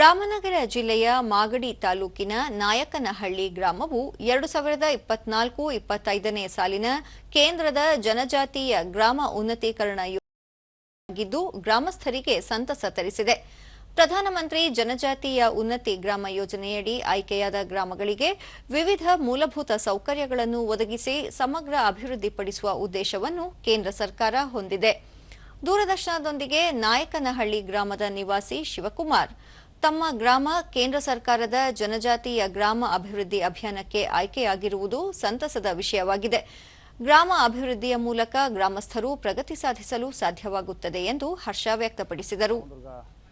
ರಾಮನಗರ ಜಿಲ್ಲೆಯ ಮಾಗಡಿ ತಾಲೂಕಿನ ನಾಯಕನಹಳ್ಳಿ ಗ್ರಾಮವು ಎರಡು ಸಾವಿರದ ಇಪ್ಪತ್ನಾಲ್ಕು ಇಪ್ಪತ್ತೈದನೇ ಸಾಲಿನ ಕೇಂದ್ರದ ಜನಜಾತೀಯ ಗ್ರಾಮ ಉನ್ನತೀಕರಣ ಯೋಜನೆಯಾಗಿದ್ದು ಗ್ರಾಮಸ್ಥರಿಗೆ ಸಂತಸ ತರಿಸಿದೆ. ಪ್ರಧಾನಮಂತ್ರಿ ಜನಜಾತೀಯ ಉನ್ನತಿ ಗ್ರಾಮ ಯೋಜನೆಯಡಿ ಆಯ್ಕೆಯಾದ ಗ್ರಾಮಗಳಿಗೆ ವಿವಿಧ ಮೂಲಭೂತ ಸೌಕರ್ಯಗಳನ್ನು ಒದಗಿಸಿ ಸಮಗ್ರ ಅಭಿವೃದ್ಧಿಪಡಿಸುವ ಉದ್ದೇಶವನ್ನು ಕೇಂದ್ರ ಸರ್ಕಾರ ಹೊಂದಿದೆ. ದೂರದರ್ಶನದೊಂದಿಗೆ ನಾಯಕನಹಳ್ಳಿ ಗ್ರಾಮದ ನಿವಾಸಿ ಶಿವಕುಮಾರ್ ತಮ್ಮ ಗ್ರಾಮ ಕೇಂದ್ರ ಸರ್ಕಾರದ ಜನಜಾತಿಯ ಗ್ರಾಮ ಅಭಿವೃದ್ಧಿ ಅಭಿಯಾನಕ್ಕೆ ಆಯ್ಕೆಯಾಗಿರುವುದು ಸಂತಸದ ವಿಷಯವಾಗಿದೆ. ಗ್ರಾಮ ಅಭಿವೃದ್ಧಿಯ ಮೂಲಕ ಗ್ರಾಮಸ್ಥರು ಪ್ರಗತಿ ಸಾಧಿಸಲು ಸಾಧ್ಯವಾಗುತ್ತದೆ ಎಂದು ಹರ್ಷ ವ್ಯಕ್ತಪಡಿಸಿದರು.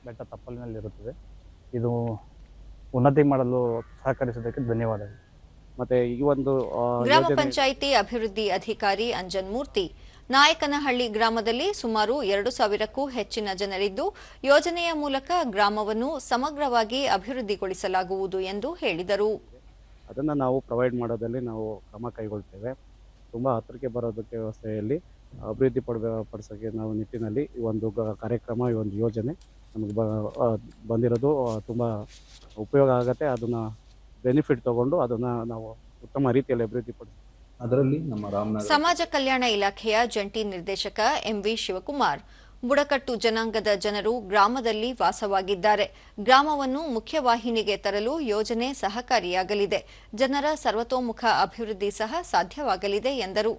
ಬೆಟ್ಟ ತಪ್ಪಲಿನಲ್ಲಿರುತ್ತದೆ. ಇದು ಉನ್ನತಿ ಮಾಡಲು ಸಹಕರಿಸಿದ್ದಕ್ಕೆ ಧನ್ಯವಾದಗಳು. ಮತ್ತೆ ಈ ಒಂದು ಗ್ರಾಮ ಪಂಚಾಯಿತಿ ಅಭಿವೃದ್ಧಿ ಅಧಿಕಾರಿ ಅಂಜನ್ ಮೂರ್ತಿ ನಾಯಕನಹಳ್ಳಿ ಗ್ರಾಮದಲ್ಲಿ ಸುಮಾರು ಎರಡು ಸಾವಿರಕ್ಕೂ ಹೆಚ್ಚಿನ ಜನರಿದ್ದು, ಯೋಜನೆಯ ಮೂಲಕ ಗ್ರಾಮವನ್ನು ಸಮಗ್ರವಾಗಿ ಅಭಿವೃದ್ಧಿಗೊಳಿಸಲಾಗುವುದು ಎಂದು ಹೇಳಿದರು. ಅದನ್ನು ನಾವು ಪ್ರೊವೈಡ್ ಮಾಡೋದಲ್ಲಿ ನಾವು ಕ್ರಮ ಕೈಗೊಳ್ತೇವೆ. ತುಂಬ ಹತ್ತಿರಕ್ಕೆ ಬರೋದಕ್ಕೆ ವ್ಯವಸ್ಥೆಯಲ್ಲಿ ಅಭಿವೃದ್ಧಿ ಪಡ ಪಡಿಸೋಕೆ ನಾವು ನಿಟ್ಟಿನಲ್ಲಿ ಈ ಒಂದು ಕಾರ್ಯಕ್ರಮ, ಈ ಒಂದು ಯೋಜನೆ ನಮಗೆ ಬಂದಿರೋದು ತುಂಬ ತುಂಬಾ ಉಪಯೋಗ ಆಗುತ್ತೆ. ಅದನ್ನು ಬೆನಿಫಿಟ್ ತಗೊಂಡು ಅದನ್ನು ನಾವು ಉತ್ತಮ ರೀತಿಯಲ್ಲಿ ಅಭಿವೃದ್ಧಿ ಪಡಿಸ್ತೀವಿ ಅದರಲ್ಲಿ ನಮ್ಮ ರಾಮನಗರ ಸಮಾಜ ಕಲ್ಯಾಣ ಇಲಾಖೆಯ ಜಂಟಿ ನಿರ್ದೇಶಕ ಎಂವಿ ಶಿವಕುಮಾರ್. ಬುಡಕಟ್ಟು ಜನಾಂಗದ ಜನರು ಗ್ರಾಮದಲ್ಲಿ ವಾಸವಾಗಿದ್ದಾರೆ. ಗ್ರಾಮವನ್ನು ಮುಖ್ಯವಾಹಿನಿಗೆ ತರಲು ಯೋಜನೆ ಸಹಕಾರಿಯಾಗಲಿದೆ. ಜನರ ಸರ್ವತೋಮುಖ ಅಭಿವೃದ್ಧಿ ಸಹ ಸಾಧ್ಯವಾಗಲಿದೆ ಎಂದರು.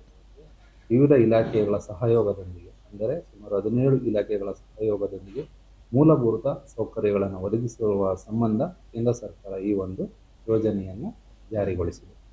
ವಿವಿಧ ಇಲಾಖೆಗಳ ಸಹಯೋಗದೊಂದಿಗೆ ಅಂದರೆ ಸುಮಾರು ಹದಿನೇಳು ಇಲಾಖೆಗಳ ಸಹಯೋಗದೊಂದಿಗೆ ಮೂಲಭೂತ ಸೌಕರ್ಯಗಳನ್ನು ಒದಗಿಸುವ ಸಂಬಂಧ ಕೇಂದ್ರ ಸರ್ಕಾರ ಈ ಒಂದು ಯೋಜನೆಯನ್ನು ಜಾರಿಗೊಳಿಸಿದೆ.